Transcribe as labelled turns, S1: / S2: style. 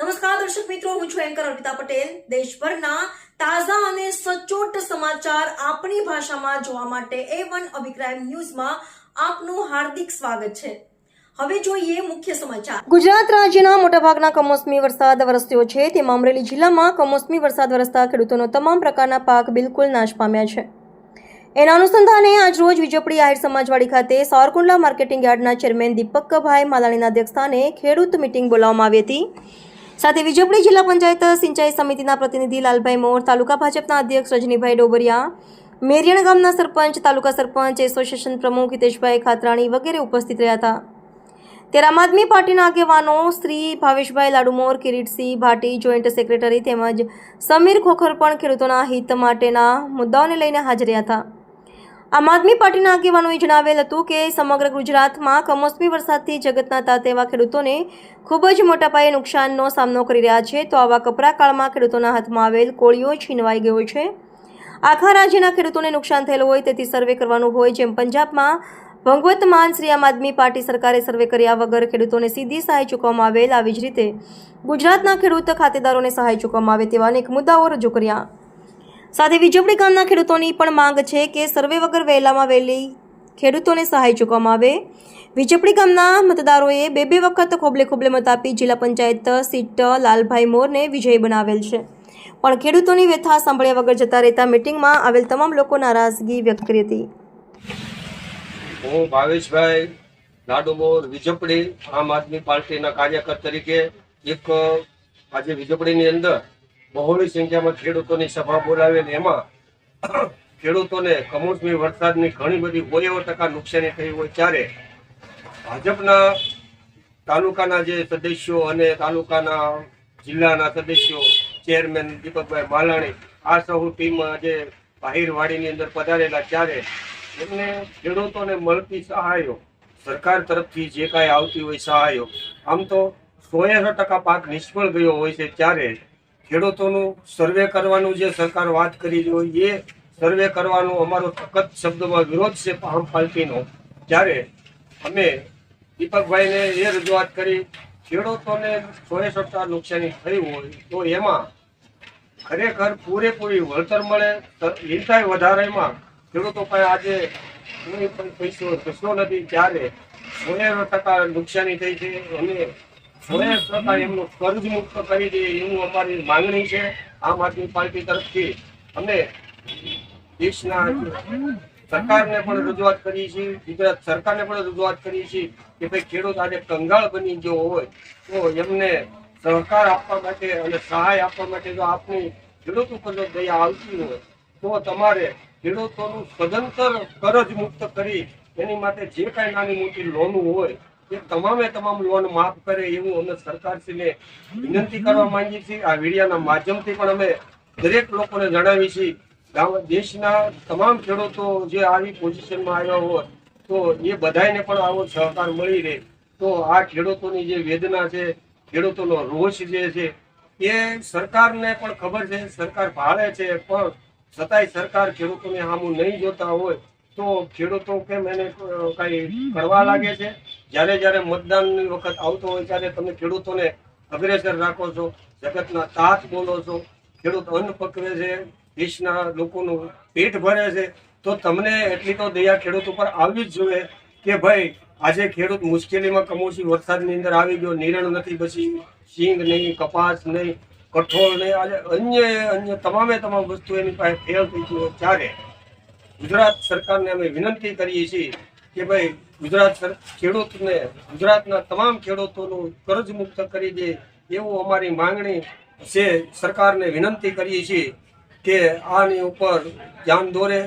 S1: નમસ્કાર, દર્શક મિત્રો, હું છું એન્કર અર્પિતા પટેલ. દેશભરના તાજા અને સચોટ સમાચાર આપણી ભાષામાં જોવા માટે એ વન અભિક્રાઇમ ન્યૂઝમાં આપનું હાર્દિક સ્વાગત છે. હવે જોઈએ મુખ્ય સમાચાર. ગુજરાત રાજ્યના મોટાભાગના કમોસમી વરસાદ વરસ્યો છે. તેમાં અમરેલી જિલ્લામાં કમોસમી વરસાદ વરસતા ખેડૂતોનો તમામ પ્રકારના પાક બિલકુલ નાશ પામ્યા છે. એના અનુસંધાને આજરોજ વિજપડી આહિર સમાજવાડી ખાતે સાવરકુંડલા માર્કેટિંગ યાર્ડના ચેરમેન દીપકભાઈ માલાણીના અધ્યક્ષસ્થાને ખેડૂત મિટિંગ બોલાવવામાં આવી હતી. સાથે વિજયપુરી જિલ્લા પંચાયત સિંચાઈ સમિતિના પ્રતિનિધિ લાલભાઈ મોર, તાલુકા ભાજપના અધ્યક્ષ રજનીભાઈ ડોબરિયા, મેરિયણ ગામના સરપંચ, તાલુકા સરપંચ, એસોસિએશન પ્રમુખ હિતેશભાઈ ખાતરાણી વગેરે ઉપસ્થિત રહ્યા હતા. ત્યારે આમ આદમી પાર્ટીના આગેવાનો શ્રી ભાવેશભાઈ લાડુમોર, કિરીટસિંહ ભાટી, જોઈન્ટ સેક્રેટરી તેમજ સમીર ખોખર પણ ખેડૂતોના હિત માટેના મુદ્દાઓને લઈને હાજર રહ્યા હતા. આમ આદમી પાર્ટીના આગેવાનોએ જણાવેલ હતું કે સમગ્ર ગુજરાતમાં કમોસમી વરસાદથી જગતના તાત એવા ખેડૂતોને ખૂબ જ મોટા પાયે નુકસાનનો સામનો કરી રહ્યા છે. તો આવા કપરા કાળમાં ખેડૂતોના હાથમાં આવેલ કોળીઓ છીનવાઈ ગયો છે. આખા રાજ્યના ખેડૂતોને નુકસાન થયેલું હોય તેથી સર્વે કરવાનું હોય જેમ પંજાબમાં ભગવતમાન શ્રી આમ આદમી પાર્ટી સરકારે સર્વે કર્યા વગર ખેડૂતોને સીધી સહાય ચૂકવવામાં આવેલ. આવી જ રીતે ગુજરાતના ખેડૂત ખાતેદારોને સહાય ચૂકવવામાં આવે તેવા અનેક મુદ્દાઓ રજૂ કર્યા. સાથે વિજયપડી ગામના ખેડૂતોની પણ માંગ છે કે સર્વે વગર વહેલામાં વહેલી ખેડૂતોને સહાય ચૂકવવામાં આવે. વીજપડી ગામના મતદારોએ બે બે વખત ખોબલે ખોબલે મત આપી જિલ્લા પંચાયત સીટ લાલભાઈ મોરને વિજયી બનાવેલ છે. પણ ખેડૂતોની વ્યથા સાંભળ્યા વગર જતા રહેતા મિટિંગમાં આવેલ તમામ લોકો નારાજગી વ્યક્ત કરી હતી.
S2: હું ભાવેશભાઈ લાડુમોર વિજપડી આમ આદમી પાર્ટીના કાર્યકર તરીકે એક આજે વિજપડીની અંદર બહોળી સંખ્યામાં ખેડૂતોની સભા બોલાવી એમાં ખેડૂતોને કમોસમી વરસાદની ઘણી બધી ઓએવો ટકા નુકસાની થઈ હોય ત્યારે ભાજપના તાલુકાના જે સદસ્યો અને તાલુકાના જિલ્લાના સદસ્યો, ચેરમેન દીપકભાઈ માલાણી આ સૌ ટીમ જે બાહિરવાડીની અંદર પધારેલા ત્યારે એમને ખેડૂતોને મળતી સહાયો, સરકાર તરફથી જે કાંઈ આવતી હોય સહાયો, આમ તો સોએ સો ટકા પાક નિષ્ફળ ગયો હોય છે ત્યારે ખેડૂતોનું સર્વે કરવાનું જે સરકાર વાત કરી હોય, એ સર્વે કરવાનો અમારો સખત શબ્દમાં વિરોધ છે આમ પાર્ટીનો ત્યારે અમે દીપકભાઈને એ રજૂઆત કરી, ખેડૂતોને સોએ ટકા નુકસાની થઈ હોય, તો એમાં ખરેખર પૂરેપૂરી વળતર મળે હિંસાય વધારેમાં ખેડૂતો પાસે આજે કોઈ પણ પૈસો કશો નથી, ત્યારે સોળેરો ટકા નુકસાની થઈ છે. અને કર્જ મુક્ત કરી દે એવું અમારી માંગણી છે. આમ આદમી પાર્ટી તરફથી અમે દેશના સરકારને પણ રજૂઆત કરી છે ગુજરાત સરકારને પણ રજૂઆત કરી છે કે ભાઈ ખેડૂત આજે કંગાળ બની ગયો હોય તો એમને સહકાર આપવા માટે અને સહાય આપવા માટે જો આપની ખેડૂત ઉપર દયા આવતી હોય તો તમારે ખેડૂતોનું સદંતર કરજ મુક્ત કરી એની માટે જે કાંઈ નાની મોટી લોન હોય એ તમામે તમામ લોન માફ કરે એવું અમે સરકારશ્રીને વિનંતી કરવા માંગીએ છીએ. આ મીડિયાના માધ્યમથી પણ અમે દરેક લોકોને જણાવી છીએ. દેશના તમામ ખેડૂતો જે આવી પોઝિશનમાં આવ્યા હોય, તો એ બધાને પણ આવો સહકાર મળી રહે. તો આ ખેડૂતોની જે વેદના છે, ખેડૂતોનો રોષ જે છે, એ સરકારને પણ ખબર છે. સરકાર ભાળે છે, પણ છતાંય સરકાર ખેડૂતોને સામું નહીં જોતા હોય. તો ખેડૂતો કેમ એને કઈ કરવા લાગે છે? જ્યારે જ્યારે મતદાનની વખત આવતો હોય ત્યારે તમે ખેડૂતોને અગ્રેસર રાખો છો, જગતના તાત બોલો છો, ખેડૂત અન્ન પકવે છે, દેશના લોકોનું પેટ ભરે છે, તો તમને એટલી તો દયા ખેડૂત ઉપર આવવી જ જોઈએ કે ભાઈ, આજે ખેડૂત મુશ્કેલીમાં કમોસી વરસાદની અંદર આવી ગયો, નિરણ નથી પછી સિંગ નહીં, કપાસ નહીં, કઠોળ નહીં, આજે અન્ય અન્ય તમામે તમામ વસ્તુ એની પાસે ફેલ થઈ ગયું ત્યારે ગુજરાત સરકારને અમે વિનંતી કરીએ છીએ કે ભાઈ ગુજરાત ખેડૂતને ગુજરાતના તમામ ખેડૂતોનું કર્જ મુક્ત કરી દે એવું અમારી માંગણી છે. સરકારને વિનંતી કરીએ છીએ કે આની ઉપર ધ્યાન દોરે